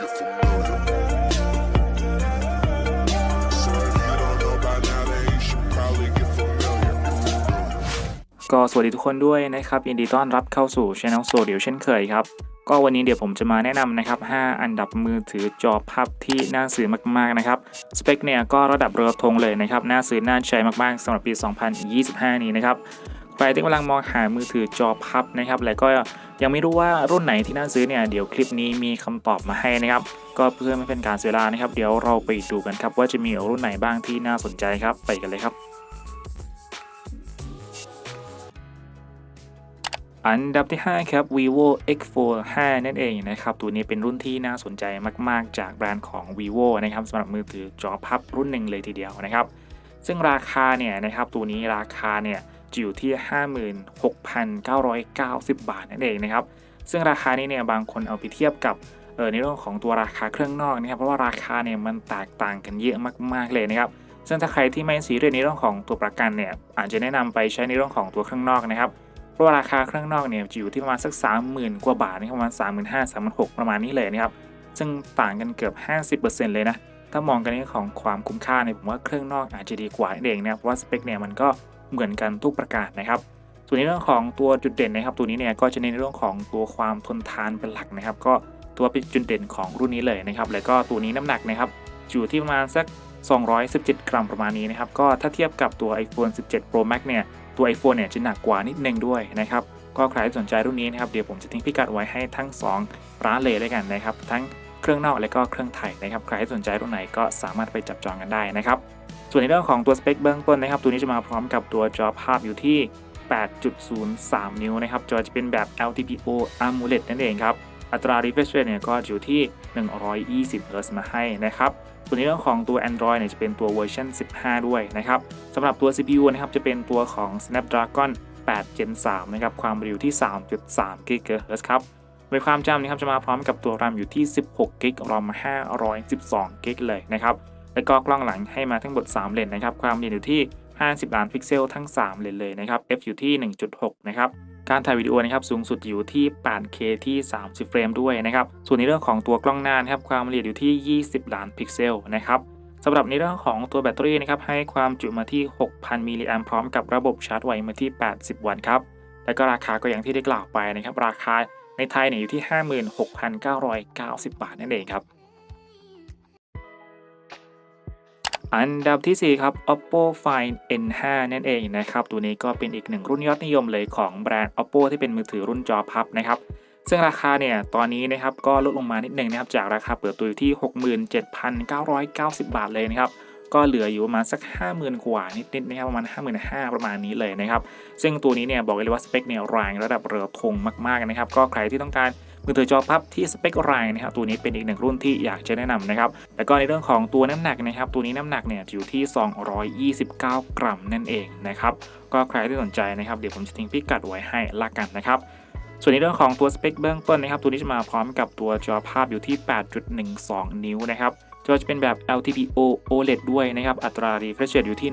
ก็สวัสดีทุกคนด้วยนะครับยินดีต้อนรับเข้าสู่ช anel โซเดียวเช่นเคยครับ ก็วันนี้เดี๋ยวผมจะมาแนะนำนะครับ 5 อันดับมือถือจอพับที่น่าซื้อมากๆนะครับ สเปคเนี่ยก็ระดับเรือธงเลยนะครับ น่าซื้อน่าใช้มากๆสำหรับปี 2025 นี้นะครับ ใครที่กำลังมองหามือถือจอพับนะครับ และก็ ยังไม่รู้ว่ารุ่นไหนที่น่าซื้อเนี่ยเดี๋ยวคลิปนี้มีคำตอบมาให้นะครับ ก็เพื่อไม่เป็นการเสียเวลานะครับ เดี๋ยวเราไปดูกันครับว่าจะมีรุ่นไหนบ้างที่น่าสนใจครับ ไปกันเลยครับ อันดับที่ 5 ครับ vivo x4 5 นั่นเองนะครับ ตัวนี้เป็นรุ่นที่น่าสนใจมากๆ จากแบรนด์ของ vivo นะครับสำหรับมือถือจอพับรุ่นหนึ่งเลยทีเดียวนะครับ ซึ่งราคาเนี่ยนะครับตัวนี้ราคาเนี่ย จะอยู่ที่ 56,990 บาทนั่นเองนะครับ ซึ่งราคานี้เนี่ยบางคนเอาไปเทียบกับเออในเรื่องของตัวราคาเครื่องนอกนะครับ เพราะว่าราคาเนี่ยมันแตกต่างกันเยอะมาก ๆเลยนะครับ ซึ่งถ้าใครที่ไม่ซีเรียสในเรื่องของตัวประกันเนี่ยอาจจะแนะนำไปใช้ในเรื่องของตัวเครื่องนอกนะครับเพราะว่าราคาเครื่องนอกเนี่ยจะอยู่ที่ประมาณสัก 30,000 กว่าบาทนะครับประมาณ 3 5 0 0 0 3 6 0 0ประมาณนี้เลยนะครับ ซึ่งต่างกันเกือบ 50%เลยนะถ้ามองกันในเรื่องของความคุ้มค่าเนี่ยผมว่าเครื่องนอกอาจจะดีกว่านั่นเองนะเพราะว่าสเปคเนี่ยมันก็ เหมือนกันทุกประการนะครับส่วนในเรื่องของตัวจุดเด่นนะครับ ตัวนี้เนี่ยก็จะเน้นในเรื่องของตัวความทนทานเป็นหลักนะครับ ก็ตัวเป็นจุดเด่นของรุ่นนี้เลยนะครับ แล้วก็ตัวนี้น้ำหนักนะครับอยู่ที่ประมาณสัก 217 กรัมประมาณนี้นะครับ ก็ถ้าเทียบกับตัว iPhone 17 Pro Max เนี่ยตัว iPhone เนี่ยจะหนักกว่านิดนึงด้วยนะครับก็ใครที่สนใจรุ่นนี้นะครับเดี๋ยวผมจะทิ้งพิกัดไว้ให้ทั้ง 2 ร้านเลยด้วยกันนะครับ ทั้งเครื่องนอกและก็เครื่องไทยนะครับ ใครที่สนใจรุ่นไหนก็สามารถไปจับจองกันได้นะครับ ส่วนในเรื่องของตัวสเปคเบื้องต้นนะครับ ตัวนี้จะมาพร้อมกับตัวจอภาพอยู่ที่ 8.03 นิ้วนะครับ จอจะเป็นแบบ LTPO AMOLED นั่นเองครับ อัตรา refresh rate เนี่ยก็อยู่ที่ 120 Hz มาให้นะครับส่วนในเรื่องของตัว Android เนี่ยจะเป็นตัวเวอร์ชัน15 ด้วยนะครับสำหรับตัว CPU นะครับจะเป็นตัวของ Snapdragon 8 Gen 3 นะครับ ความเร็วที่ 3.3 GHz ครับโดยความจำนะครับจะมาพร้อมกับตัว RAM อยู่ที่ 16 GB ROM 512 GB เลยนะครับ และก็กล้องหลังให้มาทั้งหมด3เลนนะครับ ความละเอียดอยู่ที่ 50 ล้านพิกเซลทั้ง 3 เลนเลยนะครับ f อยู่ที่ 1.6 นะครับ การถ่ายวิดีโอนะครับสูงสุดอยู่ที่ 8K ที่ 30 เฟรมด้วยนะครับ ส่วนในเรื่องของตัวกล้องหน้านะครับความละเอียดอยู่ที่ 20 ล้านพิกเซลนะครับสำหรับในเรื่องของตัวแบตเตอรี่นะครับให้ความจุมาที่ 6,000 มิลลิแอมพร้อมกับระบบชาร์จไวมาที่ 80 วัตต์ครับ และก็ราคาก็อย่างที่ได้กล่าวไปนะครับราคาในไทยเนี่ยอยู่ที่ 56,990 บาทนั่นเองครับ อันดับทีสี่ 4 ครับ oppo find n5 นั่นเองนะครับ ตัวนี้ก็เป็นอีกหนึ่งรุ่นยอดนิยมเลยของแบรนด์ oppo ที่เป็นมือถือรุ่นจอพับนะครับ ซึ่งราคาเนี่ย ตอนนี้นะครับ ก็ลดลงมานิดหนึ่งนะครับ จากราคาเปิดตัวอยู่ที่ 67,990 บาทเลยนะครับ ก็เหลืออยู่ประมาณสัก 50,000 กว่านิดๆนะครับ ประมาณ 55,000 ประมาณนี้เลยนะครับ ซึ่งตัวนี้เนี่ยบอกเลยว่าสเปคเนี่ยแรงระดับเรือธงมากๆนะครับ ก็ใครที่ต้องการ มือถือจอพับที่สเปคแรงนะครับตัวนี้เป็นอีกหนึ่งรุ่นที่อยากจะแนะนำนะครับแล้วก็ในเรื่องของตัวน้ำหนักนะครับตัวนี้น้ำหนักเนี่ยอยู่ที่ 229 กรัมนั่นเองนะครับก็ใครที่สนใจนะครับเดี๋ยวผมจะทิ้งพิกัดไว้ให้ละกันนะครับส่วนในเรื่องของตัวสเปคเบื้องต้นนะครับตัวนี้จะมาพร้อมกับตัวจอภาพอยู่ที่ 8.12 นิ้วนะครับจอจะเป็นแบบ LTPO OLED ด้วยนะครับ อัตรา refresh rate อยู่ที่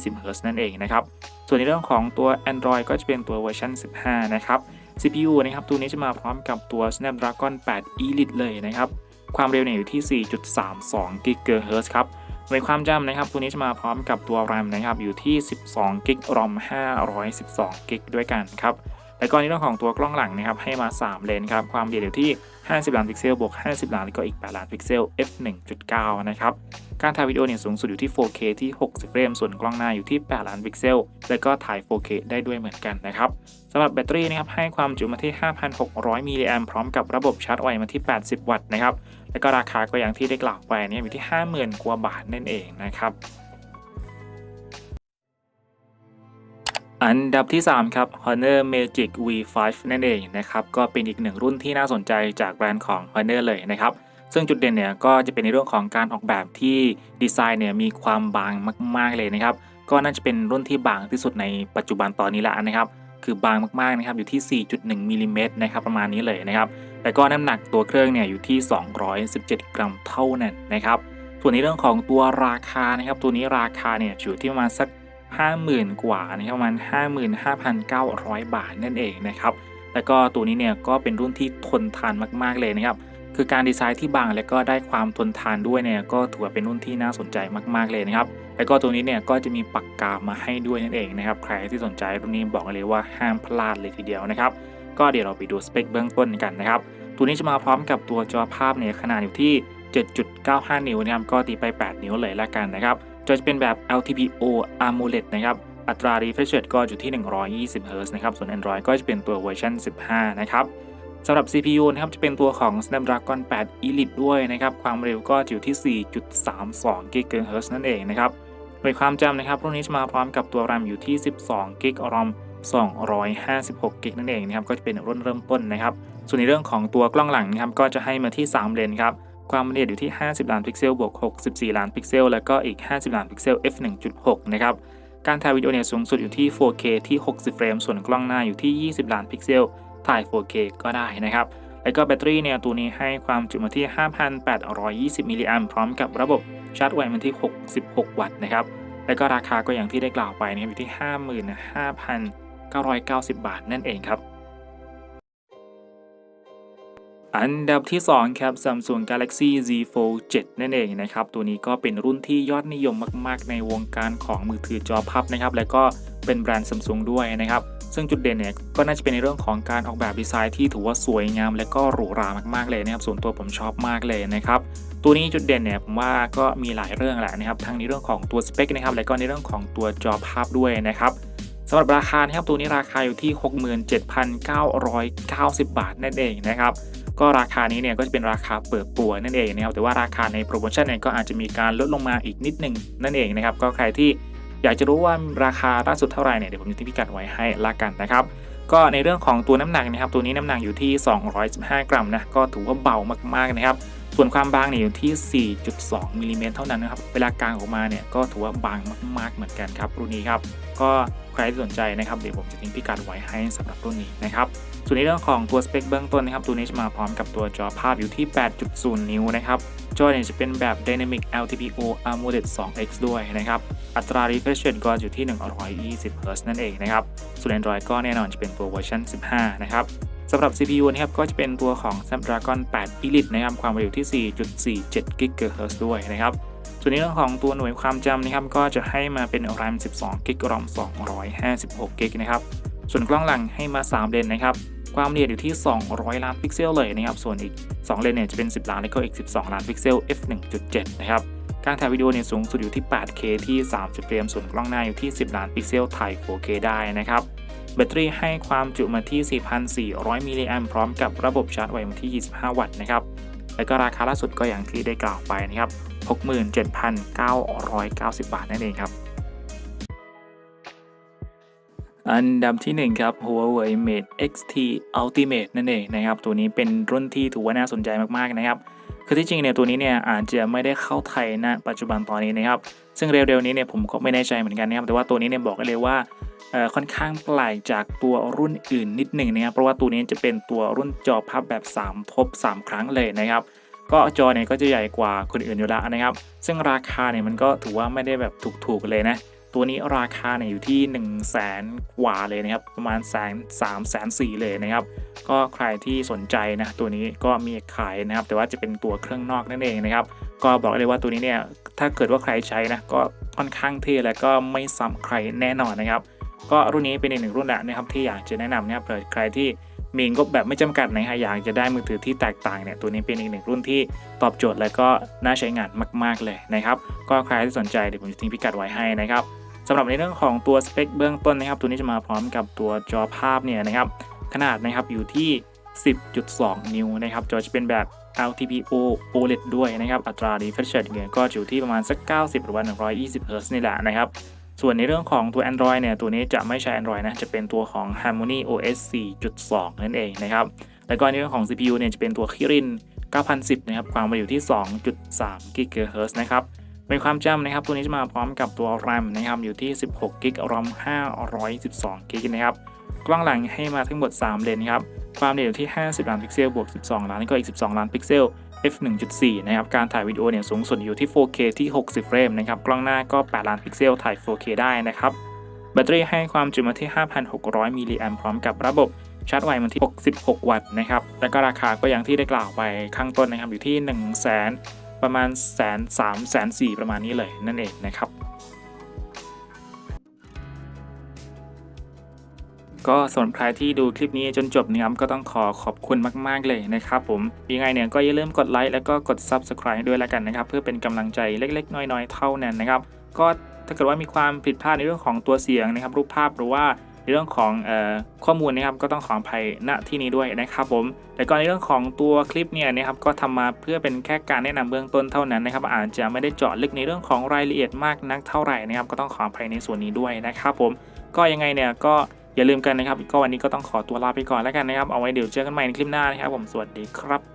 120 Hz นั่นเองนะครับ ส่วนในเรื่องของตัว Android ก็จะเป็นตัวเวอร์ชัน15 นะครับ CPU นะครับตัวนี้จะมาพร้อมกับตัว Snapdragon 8 Elite เลยนะครับ ความเร็วเนี่ยอยู่ที่ 4.32 GHz ครับโดยความจำนะครับตัวนี้จะมาพร้อมกับตัว RAM นะครับอยู่ที่ 12 g b ROM 512 g b ด้วยกันครับแล้วก็ในเรื่องของตัวกล้องหลังนะครับให้มา 3 เลนครับความละเอียดอยู่ที่ 50 ล้านพิกเซลบวก 50 ล้านแล้วก็อีก 8 ล้านพิกเซล f 1.9 นะครับ การถ่ายวิดีโอเนี่ยสูงสุดอยู่ที่ 4K ที่ 60 เฟรม ส่วนกล้องหน้าอยู่ที่ 8 ล้านพิกเซล แล้วก็ถ่าย 4K ได้ด้วยเหมือนกันนะครับสำหรับแบตเตอรี่นะครับให้ความจุมาที่ 5,600 มิลลิแอมพร้อมกับระบบชาร์จไวมาที่ 80 วัตต์นะครับ แล้วก็ราคาก็อย่างที่ได้กล่าวไปเนี่ยอยู่ที่ 50,000 กว่าบาทนั่นเองนะครับ อันดับที่ 3 ครับ Honor Magic V5 นั่นเองนะครับ ก็เป็นอีกหนึ่งรุ่นที่น่าสนใจจากแบรนด์ของ Honor เลยนะครับ ซึ่งจุดเด่นเนี่ยก็จะเป็นในเรื่องของการออกแบบที่ดีไซน์เนี่ยมีความบางมาก ๆ เลยนะครับ ก็น่าจะเป็นรุ่นที่บางที่สุดในปัจจุบันตอนนี้แล้วนะครับ คือบางมากๆนะครับอยู่ที่ 4.1มิลลิเมตรนะครับประมาณนี้เลยนะครับแล้วก็น้ำหนักตัวเครื่องเนี่ยอยู่ที่ 217 กรัมเท่านั้นนะครับ ส่วนในเรื่องของตัวราคานะครับ ตัวนี้ราคาเนี่ยอยู่ที่ประมาณสัก 50,000 กว่านะครับประมาณ55,900 บาทนั่นเองนะครับแล้วก็ตัวนี้เนี่ยก็เป็นรุ่นที่ทนทานมากๆเลยนะครับคือการดีไซน์ที่บางและก็ได้ความทนทานด้วยเนี่ยก็ถือว่าเป็นรุ่นที่น่าสนใจมากๆเลยนะครับแล้วก็ตัวนี้เนี่ยก็จะมีปากกามาให้ด้วยนั่นเองนะครับใครที่สนใจรุ่นนี้บอกเลยว่าห้ามพลาดเลยทีเดียวนะครับก็เดี๋ยวเราไปดูสเปคเบื้องต้นกันนะครับตัวนี้จะมาพร้อมกับตัวจอภาพเนี่ยขนาดอยู่ที่ 7.95 นิ้วนะครับก็ตีไป 8 นิ้วเลยละกันนะครับ จอจะเป็นแบบ LTPO AMOLED นะครับ อัตรา refresh rate ก็อยู่ที่ 120 Hz นะครับ ส่วน Android ก็จะเป็นตัวเวอร์ชัน15 นะครับสำหรับ CPU นะครับ จะเป็นตัวของ Snapdragon 8 Elite ด้วยนะครับ ความเร็วก็อยู่ที่ 4.32 GHz นั่นเองนะครับโดยความจำนะครับ รุ่นนี้จะมาพร้อมกับตัว RAM อยู่ที่ 12 GB ROM 256 GB นั่นเองนะครับ ก็จะเป็นรุ่นเริ่มต้นนะครับ ส่วนในเรื่องของตัวกล้องหลังนะครับ ก็จะให้มาที่ 3 เลนครับ ความละเอียดอยู่ที่ 50 ล้านพิกเซลบวก 64 ล้านพิกเซล แล้วก็อีก 50 ล้านพิกเซล f 1.6 นะครับ การถ่ายวิดีโอเนี่ยสูงสุดอยู่ที่ 4K ที่ 60 เฟรม ส่วนกล้องหน้าอยู่ที่ 20 ล้านพิกเซล ถ่าย 4K ก็ได้นะครับ แล้วก็แบตเตอรี่เนี่ยตัวนี้ให้ความจุมาที่ 5,820 มิลลิแอมพร้อมกับระบบชาร์จไวมาที่ 66 วัตต์นะครับ แล้วก็ราคาก็อย่างที่ได้กล่าวไปนะครับอยู่ที่ 55,990 บาทนั่นเองครับ อันดับที่ 2 ครับ Samsung Galaxy Z Fold 7 นั่นเองนะครับ ตัวนี้ก็เป็นรุ่นที่ยอดนิยมมาก ๆ ในวงการของมือถือจอพับนะครับ และก็เป็นแบรนด์ Samsung ด้วยนะครับ ซึ่งจุดเด่นเนี่ยก็น่าจะเป็นในเรื่องของการออกแบบดีไซน์ที่ถือว่าสวยงาม และก็หรูหรามาก ๆ เลยนะครับ ส่วนตัวผมชอบมากเลยนะครับ ตัวนี้จุดเด่นเนี่ยผมว่าก็มีหลายเรื่องแหละนะครับ ทั้งในเรื่องของตัวสเปคนะครับ และก็ในเรื่องของตัวจอภาพด้วยนะครับสำหรับราคานะครับตัวนี้ราคาอยู่ที่ 67,990 บาทนั่นเองนะครับ ก็ราคานี้เนี่ยก็จะเป็นราคาเปิดตัวนั่นเองนะครับแต่ว่าราคาในโปรโมชั่นเนี่ยก็อาจจะมีการลดลงมาอีกนิดหนึงนั่นเองนะครับก็ใครที่อยากจะรู้ว่าราคาล่าสุดเท่าไหร่เนี่ยเดี๋ยวผมจะทิ้งพิกัดไว้ให้ละกันนะครับก็ในเรื่องของตัวน้ำหนักนะครับตัวนี้น้ำหนักอยู่ที่ 215 กรัมนะก็ถือว่าเบามากๆนะครับส่วนความบางเนี่ยอยู่ที่ 4.2มิลลิเมตรเท่านั้นนะครับเวลากลางออกมาเนี่ยก็ถือว่าบางมาก ๆเหมือนกันครับรุ่นนี้ครับก็ ใครที่สนใจนะครับเดี๋ยวผมจะทิ้งพิกัดไว้ให้สำหรับรุ่นนี้นะครับส่วนในเรื่องของตัวสเปคเบื้องต้นนะครับตัวนี้จะมาพร้อมกับตัวจอภาพอยู่ที่ 8.0 นิ้วนะครับจอเนี่ยจะเป็นแบบ Dynamic LTPO AMOLED 2X ด้วยนะครับ อัตรา refresh rate ก็อยู่ที่ 120 Hz นั่นเองนะครับ ส่วน Android ก็แน่นอนจะเป็นตัวเวอร์ชัน15 นะครับสำหรับ CPU นะครับ ก็จะเป็นตัวของ Snapdragon 8 Elite นะครับ ความเร็วที่ 4.47 GHz ด้วยนะครับ ส่วนในเรื่องของตัวหน่วยความจำนะครับก็จะให้มาเป็น RAM 12 g b ROM 256 g b นะครับ ส่วนกล้องหลังให้มา 3 เลนนะครับ ความละเอียดอยู่ที่ 200 ล้านพิกเซลเลยนะครับ ส่วนอีก 2 เลนเนี่ยจะเป็น 10 ล้านแล้วก็อีก 12 ล้านพิกเซล f 1.7 นะครับ การถ่ายวิดีโอเนี่ยสูงสุดอยู่ที่ 8K ที่ 30 เฟรม ส่วนกล้องหน้าอยู่ที่ 10 ล้านพิกเซล ถ่าย 4K ได้นะครับแบตเตอรี่ให้ความจุมาที่ 4,400 มิลลิแอมพร้อมกับระบบชาร์จไวมาที่ 25 วัตต์นะครับ แล้วก็ราคาล่าสุดก็อย่างที่ได้กล่าวไปนะครับ 67,990 บาทนั่นเองครับอันดับที่ 1 ครับ Huawei Mate XT Ultimate นั่นเองนะครับ ตัวนี้เป็นรุ่นที่ถือว่าน่าสนใจมากๆนะครับ คือที่จริงเนี่ยตัวนี้เนี่ยอาจจะไม่ได้เข้าไทยณปัจจุบันตอนนี้นะครับ ซึ่งเร็วๆนี้เนี่ยผมก็ไม่แน่ใจเหมือนกันนะครับ แต่ว่าตัวนี้เนี่ยบอกได้เลยว่าค่อนข้างแปลกจากตัวรุ่นอื่นนิดหนึ่งนะครับ เพราะว่าตัวนี้จะเป็นตัวรุ่นจอพับแบบ 3 ทบ 3 ครั้งเลยนะครับ ก็จอเนี่ยก็จะใหญ่กว่าคนอื่นอยู่แล้วนะครับ ซึ่งราคาเนี่ยมันก็ถือว่าไม่ได้แบบถูกๆเลยนะ ตัวนี้ราคาเนี่ยอยู่ที่ 1 0 0 0 0แสนกว่าเลยนะครับ ประมาณแสนสามแสนสี่เลยนะครับ ก็ใครที่สนใจนะตัวนี้ก็มีขายนะครับ แต่ว่าจะเป็นตัวเครื่องนอกนั่นเองนะครับ ก็บอกเลยว่าตัวนี้เนี่ยถ้าเกิดว่าใครใช้นะก็ค่อนข้างเท่และก็ไม่ซ้ำใครแน่นอนนะครับ ก็รุ่นนี้เป็นอีกหนึ่งรุ่นแหละนะครับที่อยากจะแนะนำนะครับเผื่อใครที่ มีงบแบบไม่จำกัดนะฮะอยากจะได้มือถือที่แตกต่างเนี่ยตัวนี้เป็นอีกหนึ่งรุ่นที่ตอบโจทย์และก็น่าใช้งานมาก ๆเลยนะครับก็ใครที่สนใจเดี๋ยวผมจะทิ้งพิกัดไว้ให้นะครับสำหรับในเรื่องของตัวสเปคเบื้องต้นนะครับ ตัวนี้จะมาพร้อมกับตัวจอภาพเนี่ยนะครับขนาดนะครับอยู่ที่ 10.2 นิ้วนะครับจอจะเป็นแบบ LTPO OLED ด้วยนะครับ อัตรา refresh rate เนี่ยก็อยู่ที่ประมาณสัก 90 หรือว่า 120 Hz นี่แหละนะครับ ส่วนในเรื่องของตัว Android เนี่ยตัวนี้จะไม่ใช้ Android นะจะเป็นตัวของ Harmony OS 4.2 นั่นเองนะครับแล้วก็ในเรื่องของ CPU เนี่ยจะเป็นตัว Kirin 9010 นะครับ ความเร็วอยู่ที่ 2.3 GHz นะครับ เป็นความจำนะครับ ตัวนี้จะมาพร้อมกับตัว RAM นะครับ อยู่ที่ 16 g b ROM 512 g b นะครับ กล้องหลังให้มาทั้งหมด 3 เลนครับ ความละเอียดอยู่ที่ 50 ล้านพิกเซล บวก 12 ล้าน ก็อีก 12 ล้านพิกเซล f 1.4นะครับ การถ่ายวิดีโอเนี่ยสูงสุดอยู่ที่ 4K ที่ 60 เฟรมนะครับ กล้องหน้าก็ 8 ล้านพิกเซลถ่าย 4K ได้นะครับ แบตเตอรี่ให้ความจุมาที่ 5,600 มิลลิแอมพร้อมกับระบบชาร์จไวมันที่ 66 วัตต์นะครับ แล้วก็ราคาก็อย่างที่ได้กล่าวไปข้างต้นนะครับ อยู่ที่ 1 0 0 0 0แสนประมาณแสนสามแสนสี่ประมาณนี้เลยนั่นเองนะครับ ก็สำหรับใครที่ดูคลิปนี้จนจบนะครับก็ต้องขอขอบคุณมาก ๆ เลยนะครับผมยังไงเนี่ยก็อย่าลืมกดไลค์แล้วก็กด Subscribe ด้วยแล้วกันนะครับ เพื่อเป็นกำลังใจเล็ก ๆ น้อย ๆ เท่านั้นนะครับ ก็ถ้าเกิดว่ามีความผิดพลาดในเรื่องของตัวเสียงนะครับ รูปภาพหรือว่าในเรื่องของออข้อมูลนะครับก็ต้องขออภัยณที่นี้ด้วยนะครับผมแต่ก็ในเรื่องของตัวคลิปเนี่ยนะครับก็ทำมาเพื่อเป็นแค่การแนะนำเบื้องต้นเท่านั้นนะครับอาจจะไม่ได้เจาะลึกในเรื่องของรายละเอียดมากนักเท่าไหร่นะครับก็ต้องขออภัยในส่วนนี้ด้วยนะครับผมก็ยังไงเนี่ยก็ อย่าลืมกันนะครับ ก็วันนี้ก็ต้องขอตัวลาไปก่อนแล้วกันนะครับ เอาไว้เดี๋ยวเจอกันใหม่ในคลิปหน้านะครับผม สวัสดีครับ